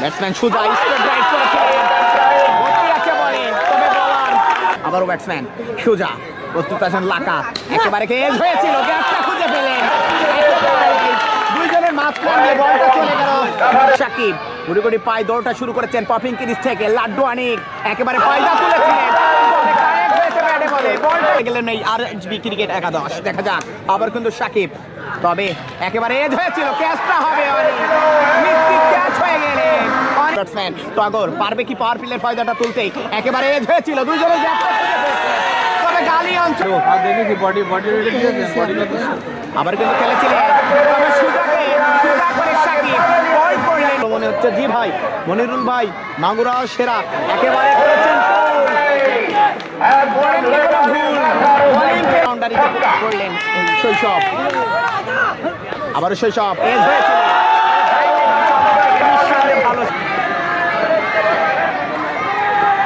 Batsman সুজা straight drive করেছেন গতি আছে বলে তবে বলার আবারও ব্যাটসম্যান সুজা প্রস্তুত আছেন লাকা। একেবারে কেজ হয়েছিল। গ্যাপটা খুঁজে পেলেন। দুইজনের মাঝখান দিয়ে বলটা চলে গেল। সাকিব। গুড়ি গুড়ি পায়ে দৌড়টা শুরু করেছেন পপিং কিরিস থেকে। লাড্ডু আনিক। একেবারে পায়দা তুলেছিলেন গেলেন এই আর ক্রিকেট একাদশ। দেখা যাক। আবার কিন্তু সাকিব। তবে একেবারে এজ হয়েছিল ক্যাচটা হবে ক্যাচ হয়ে গেলে। ব্যাটসম্যান টগর পারবে কি পাওয়ার প্লের ফায়দাটা তুলতে একেবারে এজ হয়েছিল যা তবে গালি আনছো দেখি বডি বডি রুটিস বডি আবার কিন্তু খেলেছিলেন। মনে হচ্ছে জি ভাই, মনিরুল ভাই, মাগুরা সেরা, একেবারে করেছেন করলেন আবারও শৈশব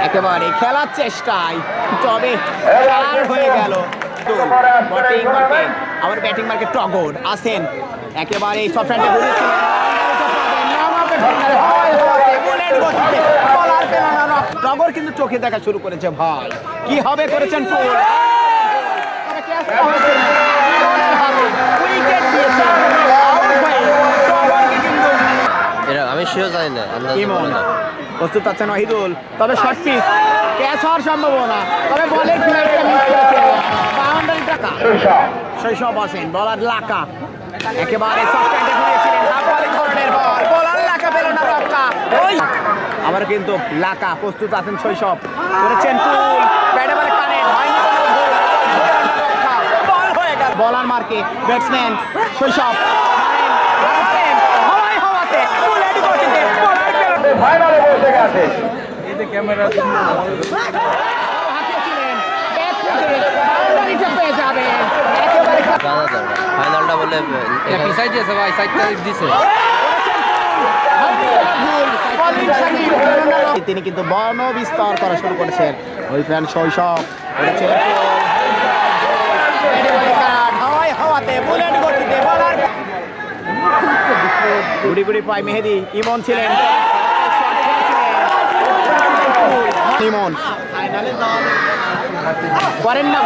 একেবারে খেলার চেষ্টায়, তবে হয়ে গেল আবার ব্যাটিং মার্কে টগর। আসেন। একেবারে সফটওয়্যারটা ঘুরেছিলেন টগর কিন্তু চোখে দেখা শুরু করেছে ভাই কি হবে করেছেন হয়ে আমি জানি না। প্রস্তুত আছেন ওয়াহিদুল তবে শর্ট পিচ ক্যাচ হওয়ার সম্ভাবনা তবে বলের ফ্লাইটটা মিস করেছে বাউন্ডারি টাকা শৈশব আছেন বলার লাকা একেবারে ঘুরিয়েছিলেন হাফ বলিং ধরনের বল বলার লাকা পেল না আমার কিন্তু লাকা প্রস্তুত আছেন শৈশব করেছেন বলার মার্কে ব্যাটসম্যান শৈশব ফাইনালটা বলে দিছে তিনি কিন্তু বর্ণ বিস্তার করা শুরু করেছেন। ওই ফ্যান শৈশব মেহেদি, ইমন ছিলেন। ইমন। করেন না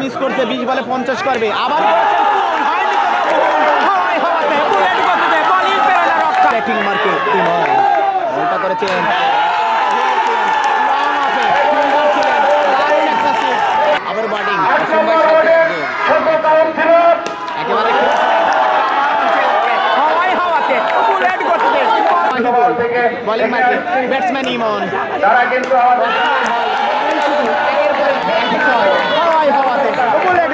বিশ বলে পঞ্চাশ করবে। আবার করেছেন পুল, হয়নি কোনো ভুল। হাওয়ায় হাওয়াতে বুলেট গতিতে বলই পেল না রক্ষা। ব্যাটিং মার্কে ইমন বলটা করেছেন Long off এ, সুন্দর ছিলেন, দারুণ একটা six। আবার ব্যাটিং একেবারে বল মার্কে ব্যাটসম্যান ইমন তারা কিন্তু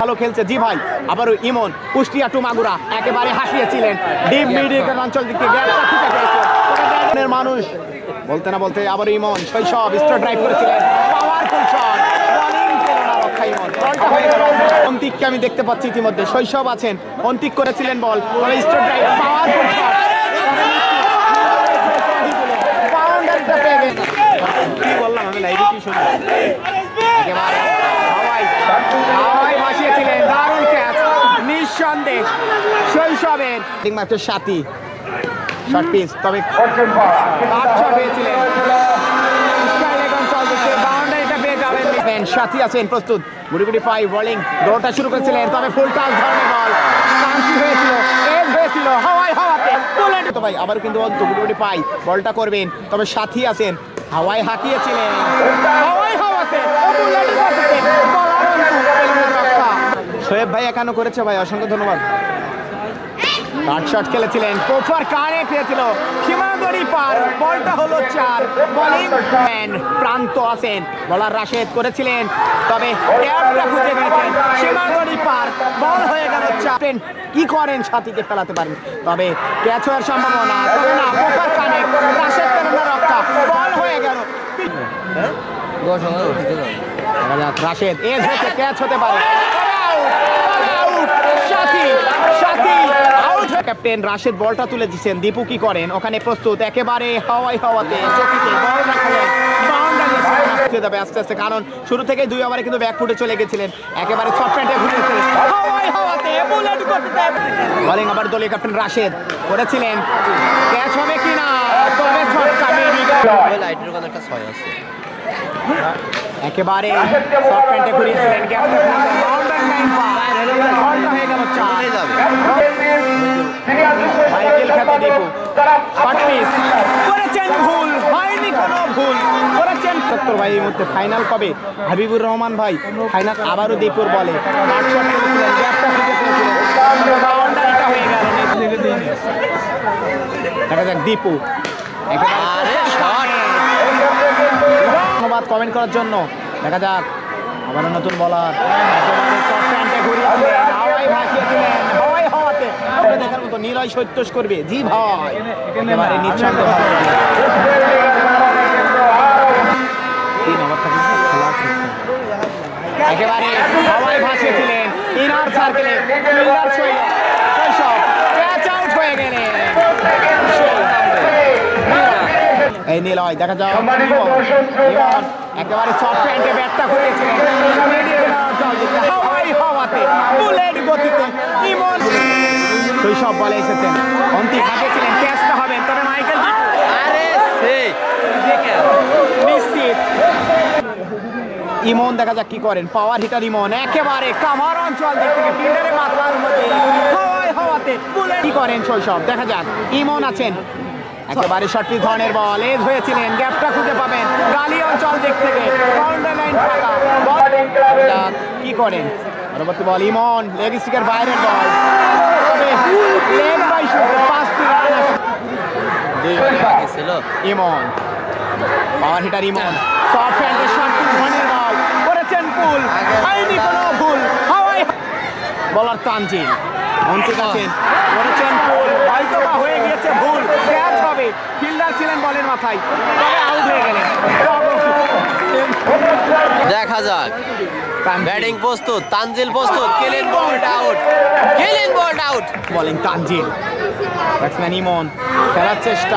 ভালো খেলছে জি ভাই। আবারও ইমন কুষ্টিয়া টু মাগুরা একেবারে হাসিয়েছিলেন। ডিপ মিডিল অঞ্চল দিকে মানুষ। বলতে না বলতে আবার ইমন শৈশব স্টার ড্রাইভ করেছিলেন পাওয়ারফুল শট বোলিং পেল না রক্ষা ইমন। বলটা গেল। অন্তিককে আমি দেখতে পাচ্ছি ইতিমধ্যে। শৈশব আছেন অন্তিক করেছিলেন বল। স্টার ড্রাইভ পাওয়ারফুল শট বাউন্ডারিটা পেয়ে গেছে কি বললাম আমি লাইভে কি শুনলাম? একেবারে হাওয়াই হাওয়াই ভাসিয়েছিলেন। দারুণ ক্যাচ নিঃসন্দেহ। শৈশবের। সাথী। শর্ট পিচ তবে এখন সাথী আছেন প্রস্তুত। বোলিং দৌড়টা শুরু করেছিলেন, তবে ফুল টাচ ধরনের বল। হয়েছিল এজ হয়েছিল হাওয়াই হাওয়াতে বুলেট তো ভাই আবার কিন্তু অন্ত পাই বলটা করবেন, তবে সাথী আছেন হাওয়াই হাঁকিয়েছিলেন। হাওয়াই হাওয়াতে ভাই একানো করেছে ভাই, অসংখ্য ধন্যবাদ। কাট শট খেলেছিলেন। কোফার কানে পেয়েছিল সীমান্তরি পার। বলটা হলো চার। বোলিং ম্যান প্রান্ত আছেন। বলার রাশেদ করেছিলেন। তবে ক্যাপটা খুঁজে পেয়েছেন সীমান্তরি পার। বল হয়ে গেল চার। কি করেন সাথীকে ফেলাতে পারেন? তবে ক্যাচ হওয়ার সম্ভাবনা তবে না। কোফার কানে রাশেদ না রক্ষা। বল হয়ে গেল। রাশেদ এজ হচ্ছে ক্যাচ হতে পারে। সাথী সাথী। ক্যাপ্টেন রাশেদ বলটা তুলে দিচ্ছেন। দীপু কি করেন? ওখানে প্রস্তুত একেবারে হাওয়াই হাওয়াতে। চকিতে বল রাখলেন। আস্তে আস্তে। কারণ শুরু থেকে দুই ওভারে কিন্তু ব্যাক ফুটে চলে গেছিলেন। একেবারে ছট প্যান্টে ঘুরেছিলেন বলিং আবার দলীয় ক্যাপ্টেন রাশেদ করেছিলেন। ক্যাচ হবে কিনা? লাইটের ওখানে একটা ছয় আছে। একেবারে প্যান্টে ঘুরিয়েছিলেন হয়ে গেল চার। মাইকেল খ্যাত করেছেন ভুল হয়নি কোনো ভুল। করেছেন। সত্তর ভাই এই মুহূর্তে ফাইনাল কবে? হাবিবুর রহমান ভাই ফাইনাল আবারও দীপুর বলে। দেখা যাক দীপু একেবারে কমেন্ট করার জন্য। দেখা যাক আবারও নতুন বলার একেবারে শর্ট প্যান্টে ঘুরিয়েছিলেন হাওয়াই ভাসিয়েছিলেন হাওয়াই হাওয়াতে দেখার মতো নিলয় সত্যস করবে জি ভাই। একেবারে নিঃসন্দেহ ভালো বলে। তিন ওভার থেকে খেলা শেষ করবে। একেবারে হাওয়াই ভাসিয়েছিলেন ইনার সার্কেলে ফিল্ডার শৈল শৈশব ক্যাচ আউট হয়ে গেলেন। এই নিলয় দেখা যাও একেবারে শর্ট প্যান্টে ব্যাটটা ঘুরিয়েছিলেন হাওয়াই হাওয়াতে বুলেট গতিতে ইমন। শৈশব বলে এসেছেন। অন্তিম ভাগিয়েছিলেন ক্যাচটা হবেন তবে মাইকেল আরে সেই নিশ্চিত। ইমন দেখা যাক কি করেন। পাওয়ার হিটার ইমন একেবারে কামার অঞ্চল দিক থেকে ফিল্ডারে মাথার মধ্যে। হাওয়ায় হাওয়াতে বুলেট। কি করেন শৈশব? দেখা যাক। ইমন আছেন। একেবারে সঠিক ধরনের বল। এজ হয়েছিলেন গ্যাপটা খুঁজে পাবেন গালি অঞ্চল দিক থেকে। বাউন্ডারি লাইন ফাঁকা। বল কি করেন? পরবর্তী বল ইমন লেগ স্টিকের বাইরের বল। লেগ বাই শুট পাঁচটি রান আসে। দুই ওভার বাকি ছিল। Emon. Power hitter Emon. Short প্যান্টে শান্তি ধনের বল করেছেন পুল হয়নি কোনো ভুল। হাওয়াই বলার তানজিল। অন্তিক আছেন করেছেন পুল হয়তো বা হয়ে গিয়েছে ভুল। ক্যাচ হবে। ফিল্ডার ছিলেন বলের মাথায়। তবে আউট হয়ে গেলেন। দেখা যাক। ব্যাটিং প্রস্তুত তানজিল প্রস্তুত কেলেন বলটা আউট কেলেন বলটা out bowling Tanzil. Batsman Emon খেলার চেষ্টা।